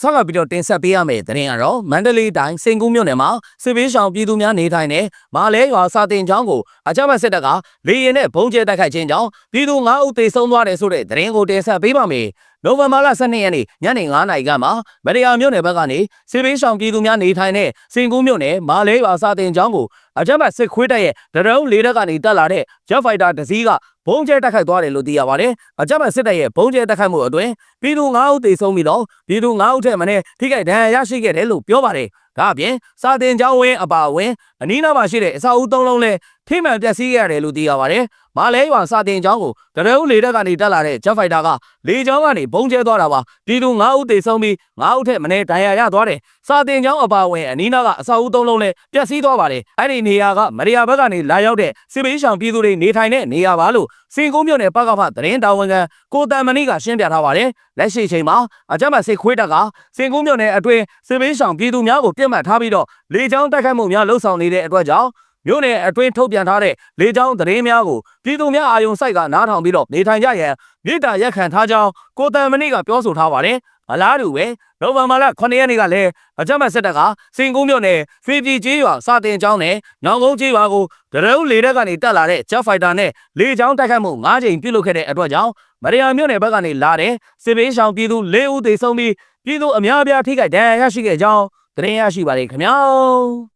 ဆောက်ကပြီးတော့တင်ဆက်ပေးရမယ့်သတင်းကတော့မန္တလေးတိုင်းစိန်ကူးမြို့နယ်မှာစစ်ပေးဆောင်ပြည်သူများနေထိုင်တဲ့မာလဲရွာစာတင်ကျောင်းကိုအကြမ်းဖက်စစ်တပ်ကလေရင်နဲ့ဘုံကျဲတိုက်ခိုက်ခြင်းကြောင့်ပြည်သူ9ဦးသေဆုံးသွားတယ်ဆိုတဲ့သတင်းကိုတင်ဆက်ပေးပါမယ်။နိုဝင်ဘာလ12ရက်နေ့ညနေ9:00နာရီကမှမရယာမြို့နယ်ဘက်ကနေစစ်ပေးဆောင်ပြည်သူများနေထိုင်တဲ့စိန်ကူးမြို့နယ်မာလဲရွာစာတင်ကျောင်းကို အကြမ်းဖက်စစ်ခွေးတပ်ရဲ့ဒရုန်းလေးတပ်ကနေတက်လာတဲ့ Jet Fighter တစ်စီးကဘုံကျဲတိုက်ခိုက်သွားတယ်လို့သိရပါတယ်။အကြမ်းဖက်စစ်တပ်ရဲ့ဘုံကျဲတိုက်ခိုက်မှုအတွင်းပြည်သူ9ဦးသေဆုံးပြီးတော့ပြည်သူ9ဦးထက်မနည်းထိခိုက်ဒဏ်ရာရရှိခဲ့တယ်လို့ပြောပါတယ်။ဒါအပြင်စာတင်ကျောင်းဝင်းအပါအဝင်အနီးနားမှာရှိတဲ့အဆောက်အဦသုံးလုံးလည်းထိမှန်ပျက်စီးခဲ့ရတယ်လို့သိရပါတယ်။မာလဲရွာစာတင်ကျောင်းကိုတရဦးလေတပ်ကနေတက်လာတဲ့ Jet Fighter ကလေကြောင်းကနေဘုံကျဲသွားတာပါ။ပြည်သူ9ဦးသေဆုံးပြီး9ဦးထက်မနည်းဒဏ်ရာရသွားတယ်။စာတင်ကျောင်းအပါအဝင်အနီးနားကအဆောက်အဦသုံးလုံးလည်းပျက်စီးသွားပါတယ်။အဲ့ဒီနေရာကမရယာဘက်ကနေလာရောက်တဲ့စစ်ပေးဆောင်ပြည်သူတွေနေထိုင်တဲ့နေရာပါလို့စင်ကုန်းမြို့နယ်ပကဖသတင်းတာဝန်ခံကိုတန်မဏိကရှင်းပြထားပါတယ်။လက်ရှိချိန်မှာအကြမ်းဖက်စစ်ခွေးတပ်ကစင်ကုန်းမြို့နယ်အတွင်းစစ်ပေးဆောင်ပြည်သူများကိုပြစ်မှတ်ထားပြီးတော့လေကြောင်းတိုက်ခိုက်မှုများလှုပ်ဆောင်နေတဲ့အတွက်ကြောင့် မြို့နယ်အတွင်းထုတ်ပြန်ထားတဲ့လေကြောင်းသတင်းများကိုပြည်သူများအာယုံစိုက်ကနားထောင်ပြီးတော့နေထိုင်ကြရန်မြေတားရက်ခံထားကြောင်းကိုတန်မဏိကပြောဆိုထားပါတယ်။အလားတူပဲနိုဝင်ဘာလ9ရက်နေ့ကလည်းအကြမ်းဖက်စစ်တပ်ကစင်ကုန်းမြို့နယ်ဖေပြည်ကျေးရွာစာတင်ကျောင်းနဲ့ညောင်ကုန်းကျေးရွာကိုတရုတ်လေတပ်ကနေတက်လာတဲ့ Jet Fighter နဲ့လေကြောင်းတိုက်ခိုက်မှု9ကြိမ်ပြုလုပ်ခဲ့တဲ့အတွက်ကြောင့်မရယာမြို့နယ်ဘက်ကနေလာတဲ့စစ်ပေးရှောင်ပြည်သူ၄ဦးသေဆုံးပြီးပြည်သူအများအပြားထိခိုက်ဒဏ်ရာရရှိခဲ့ကြောင်းသတင်းရရှိပါတယ်ခင်ဗျာ